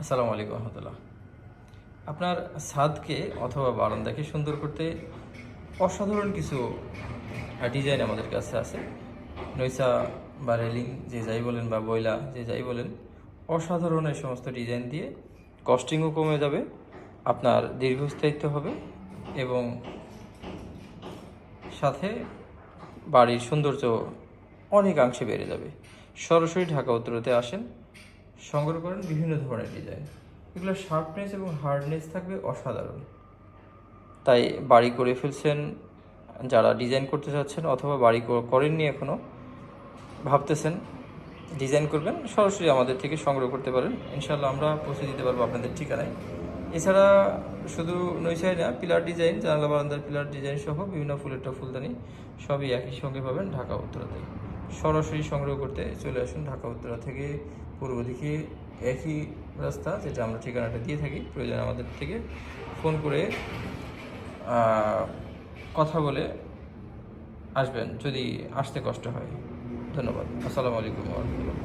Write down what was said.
আসসালামু আলাইকুম রহমতুল্লাহ। আপনার ছাদকে অথবা বারান্দাকে সুন্দর করতে অসাধারণ কিছু ডিজাইন আমাদের কাছে আছে। নৈসা বা রেলিং, যে যাই বলেন বা বইলা যে যাই বলেন, অসাধারণ এই সমস্ত ডিজাইন দিয়ে কস্টিংও কমে যাবে, আপনার দীর্ঘস্থায়িত্ব হবে এবং সাথে বাড়ির সৌন্দর্য অনেকাংশে বেড়ে যাবে। সরাসরি ঢাকা উত্তরতে আসেন। সংগ্রহ করেন বিভিন্ন ধরনের ডিজাইন। এগুলো শার্পনেস এবং হার্ডনেস থাকবে অসাধারণ। তাই বাড়ি করে ফেলছেন, যারা ডিজাইন করতে চাচ্ছেন অথবা বাড়ি করেননি এখনও ভাবতেছেন ডিজাইন করবেন, সরাসরি আমাদের থেকে সংগ্রহ করতে পারেন। ইনশাল্লাহ আমরা পৌঁছে দিতে পারব আপনাদের ঠিকানায়। এছাড়া শুধু নৈশাই না, পিলার ডিজাইন, জানালা বারান্দার পিলার ডিজাইন সহ বিভিন্ন ফুলের ফুলদানি সবই একই সঙ্গে পাবেন ঢাকা উত্তরাতে সরাসরি সংগ্রহ করতে চলে আসুন ঢাকা উত্তরা থেকে পূর্ব দিকে। একই রাস্তা যেটা আমরা ঠিকানাটা দিয়ে থাকি, প্রয়োজন আমাদের থেকে ফোন করে কথা বলে আসবেন যদি আসতে কষ্ট হয়। ধন্যবাদ। আসসালামু আলাইকুম রহমতুল্লাহ।